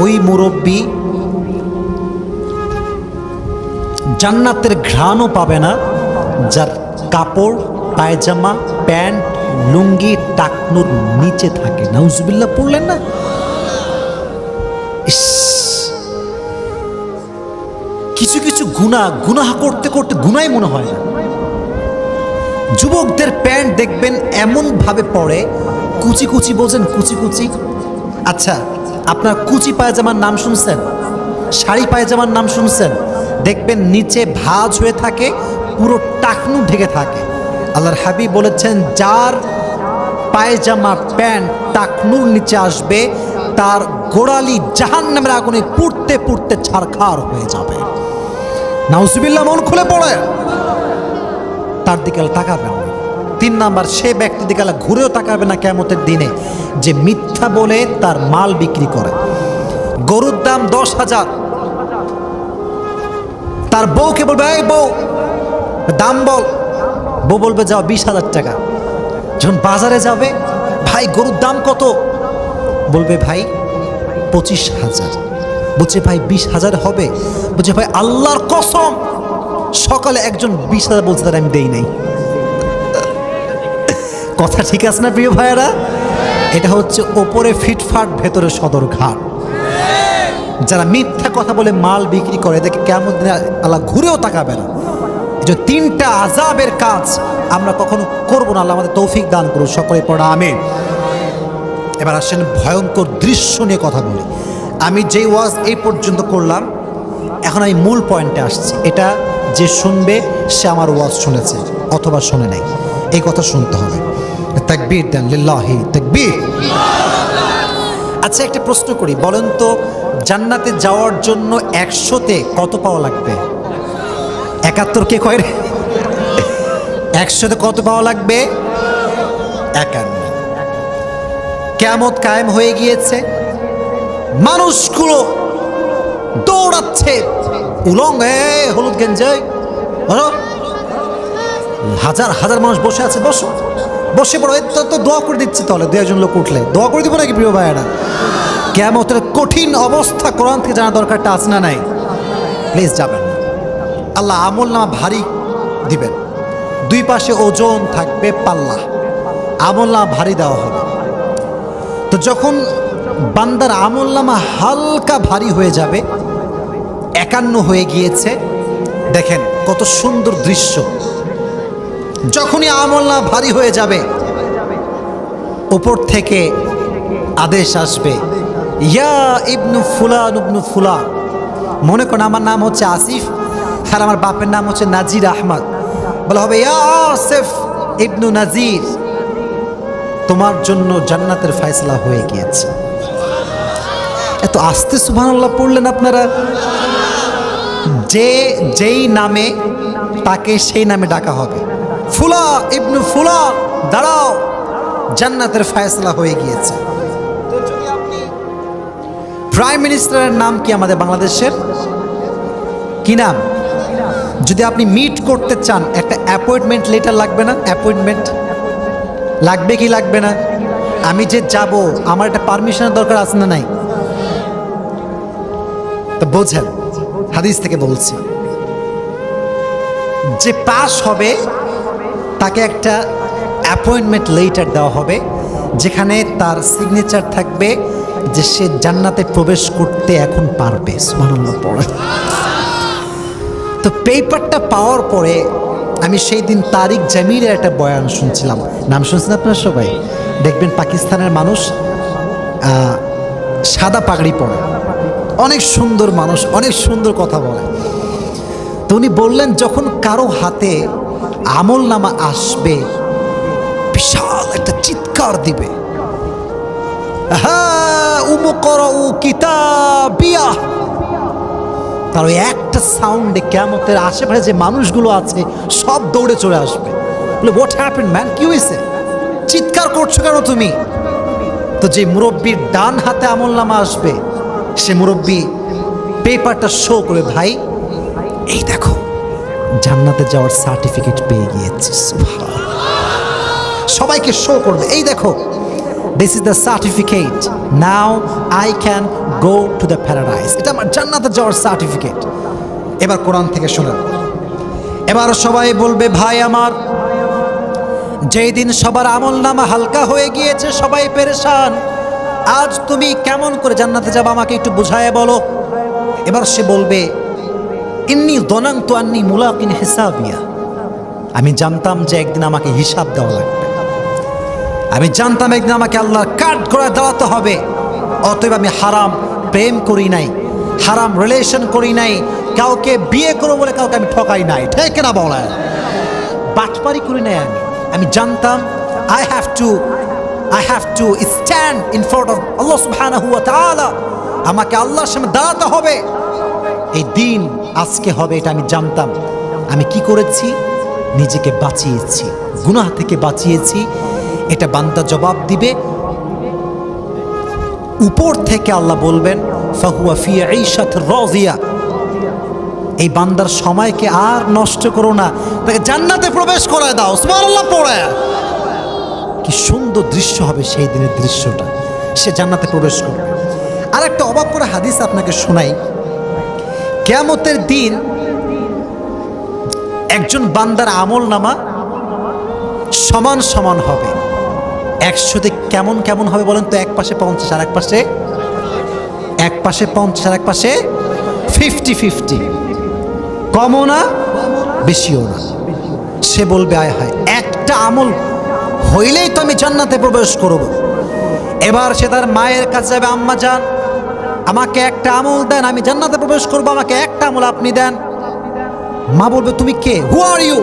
ওই মুরব্বী জান্নাতের ঘ্রাণও পাবে না। যার কাপড়, পায়জামা, প্যান্ট, লুঙ্গি, টাকনুর নিচে থাকে। নাউজুবিল্লাহ, পড়লেন না? ইস! কিছু কিছু গুণা, গুনাহ করতে করতে গুনাই মনে হয় না। যুবকদের প্যান্ট দেখবেন এমন ভাবে পড়ে কুচি কুচি বোঝেন কুচি কুচি। আচ্ছা আপনার কুচি পায়জামার নাম শুনছেন? শাড়ি পায়জামার নাম শুনছেন? দেখবেন নিচে ভাজ হয়ে থাকে, পুরো টাকনু ঢেকে থাকে। আল্লাহর হাবিব বলেছেন, যার পায়জামা প্যান্ট টাকনুর নিচে আসবে, তার গোড়ালি জাহান নামের আগুনে পুড়তে পুড়তে ছারখার হয়ে যাবে। নাউজুবিল্লাহ, মন খুলে পড়ে। তার দিকে তাকাবেন। তিন নাম্বার, সে ব্যক্তি দিকে আর ঘুরেও তাকাবে না কেমতের দিনে, যে মিথ্যা বলে তার মাল বিক্রি করে। গরুর দাম দশ হাজার। তার বউকে বলবে, এই বউ, দাম বল। বউ বলবে, যাও, বিশ হাজার টাকা। যখন বাজারে যাবে, ভাই, গরুর দাম কত? বলবে, ভাই, পঁচিশ হাজার। বলছে, ভাই, বিশ হাজার হবে। বলছে, ভাই, আল্লাহর কসম, সকালে একজন বিশ হাজার বলছে আমি দেই নাই। কথা ঠিক আছে না প্রিয় ভাইয়েরা? এটা হচ্ছে ওপরে ফিটফাট ভেতরে সদর ঘাট। যারা মিথ্যা কথা বলে মাল বিক্রি করে, এদেরকে কেমন দিনে আল্লাহ ঘুরেও তাকাবে না। যে তিনটা আজাবের কাজ আমরা কখনো করব না, আল্লাহ আমাদের তৌফিক দান করুন সকলে পড়া আমি এবার আসেন ভয়ঙ্কর দৃশ্য নিয়ে কথা বলি। আমি যেই ওয়াজ এই পর্যন্ত করলাম, এখন আমি মূল পয়েন্টে আসছি। এটা যে শুনবে, সে আমার ওয়াজ শুনেছে, অথবা শোনে নাই। এই কথা শুনতে হবে। তাকবীর দেন, লিল্লাহি তাকবীর। আচ্ছা একটা প্রশ্ন করি, বলেন তো, জান্নাতে যাওয়ার জন্য একশোতে কত পাওয়া লাগবে? একাত্তর কে কয় রে? একশোতে কত পাওয়া লাগবে? একান্ন। কেমত কায়েম হয়ে গিয়েছে। মানুষগুলো দৌড়াচ্ছে। উলং হলুদ গেঞ্জে বলো। হাজার হাজার মানুষ বসে আছে, বসো। বসে পড়ো। তো তো দোয়া করে দিচ্ছি তাহলে, দু একজন লোক উঠলে। দোয়া করে দিব নাকি প্রিয় ভাইয়েরা? কেমতের কঠিন অবস্থা কোরআন থেকে জানা দরকারটা আছে না নাই? প্লিজ যাবেন। আল্লাহ আমল নামা ভারী দিবেন। দুই পাশে ওজন থাকবে পাল্লা। আমল নামা ভারী দেওয়া হবে। তো যখন বান্দার আমল নামা হালকা ভারী হয়ে যাবে, একান্ন হয়ে গিয়েছে, দেখেন কত সুন্দর দৃশ্য। যখনই আমল না ভারী হয়ে যাবে, উপর থেকে আদেশ আসবে, ইয়া ইবনু ফুলান ইবনু ফুলান। মনে করেন, আমার নাম হচ্ছে আসিফ আর আমার বাপের নাম হচ্ছে নাজির আহমদ। বলা হবে, ইয়া আসিফ ইবনু নাজির, তোমার জন্য জান্নাতের ফয়সলা হয়ে গিয়েছে। এত আস্তে সুবহানাল্লাহ পড়লেন আপনারা? যে, যেই নামে, তাকে সেই নামে ডাকা হবে। ফুলা, ইবনু ফুলা, দাঁড়াও। জান্নাতের ফয়সলা হয়ে গিয়েছে। প্রাইম মিনিস্টারের নাম কি আমাদের বাংলাদেশের? কি নাম? যদি আপনি মিট করতে চান, একটা অ্যাপয়েন্টমেন্ট লেটার লাগবে না? অ্যাপয়েন্টমেন্ট লাগবে কি লাগবে না? আমি যে যাব, আমার একটা পারমিশনের দরকার আছে না নাই? তো বোঝেন, হাদিস থেকে বলছি। যে পাস হবে তাকে একটা অ্যাপয়েন্টমেন্ট লেটার দেওয়া হবে, যেখানে তার সিগনেচার থাকবে যে সে জান্নাতে প্রবেশ করতে এখন পারবে। সুবহানাল্লাহ, পড়ে। তো পেপারটা পাওয়ার পরে আমি সেই দিন তারিক জামিলের একটা বয়ান শুনছিলাম। নাম শুনছেন আপনারা সবাই? দেখবেন পাকিস্তানের মানুষ সাদা পাগড়ি পরে। অনেক সুন্দর মানুষ, অনেক সুন্দর কথা বলে। তো উনি বললেন, যখন কারও হাতে আমল নামা আসবে। বিশাল একটা চিৎকার দিবে। তার ওই একটা সাউন্ডে কেমতের আশেপাশে যে মানুষগুলো আছে, সব দৌড়ে চলে আসবে। বলে হোয়াট হ্যাপেন ম্যান কি হয়েছে চিৎকার করছ কেন তুমি? তো যে মুরব্বীর ডান হাতে আমল নামা আসবে, সে মুরব্বী পেপারটা শো করে ভাই, এই দেখো জান্নাতে যাওয়ার সার্টিফিকেট পেয়ে গিয়েছে, সুবহানাল্লাহ। সবাইকে শো করবে। এই দেখো this is the certificate now I can go to the paradise এটা আমার জান্নাতে যাওয়ার সার্টিফিকেট এবার কোরআন থেকে শোনেন এবার সবাই বলবে, ভাই আমার, যেই দিন সবার আমল নামা হালকা হয়ে গিয়েছে, সবাই পেরেশান। আজ তুমি কেমন করে জান্নাতে যাবে আমাকে একটু বুঝায় বলো। এবার সে বলবে ইন্নি দনান্ত আন্নি মুলাকিন হিসাবিয়া। আমি জানতাম যে একদিন আমাকে হিসাব দেওয়া লাগবে। আমি জানতাম একদিন আমাকে আল্লাহর কাঠ করে দাঁড়াতে হবে। অতএব আমি হারাম প্রেম করি নাই, হারাম রিলেশন করি নাই, কাউকে বিয়ে করব বলে কাউকে আমি ঠকাই নাই। ঠিক না বলা বাটপারি করি নাই আমি। আমি জানতাম I have to I have to stand in front of Allah আমাকে আল্লাহর সামনে দাঁড়াতে হবে। এই দিন আজকে হবে এটা আমি জানতাম। আমি কি করেছি? নিজেকে বাঁচিয়েছি। গুনাহ থেকে বাঁচিয়েছি। এটা বান্দা জবাব দিবে। উপর থেকে আল্লাহ বলবেন, ফাহুয়া ফি ঈশাত রাজিয়া এই বান্দার সময়কে আর নষ্ট করো না। তাকে জান্নাতে প্রবেশ করায় দাও। সুবহানাল্লাহ, পড়ে। কি সুন্দর দৃশ্য হবে সেই দিনের দৃশ্যটা। সে জান্নাতে প্রবেশ করবে। আর একটা অবাক করে হাদিস আপনাকে শোনাই। কেয়ামতের দিন একজন বান্দার আমল নামা সমান সমান হবে। একশোতে কেমন কেমন হবে বলেন তো? এক পাশে পঞ্চাশ আর এক পাশে এক পাশে পঞ্চাশ আর এক পাশে ফিফটি ফিফটি কমও না, বেশিও না। সে বলবে, আয় হয়, একটা আমল হইলেই তো আমি জান্নাতে প্রবেশ করব। এবার সে তার মায়ের কাছে যাবে, আম্মা যান আমাকে একটা আমল দেন, আমি জান্নাতে প্রবেশ করব, আমাকে একটা আমল আপনি দেন। মা বলবে, তুমি কে? হু আর ইউ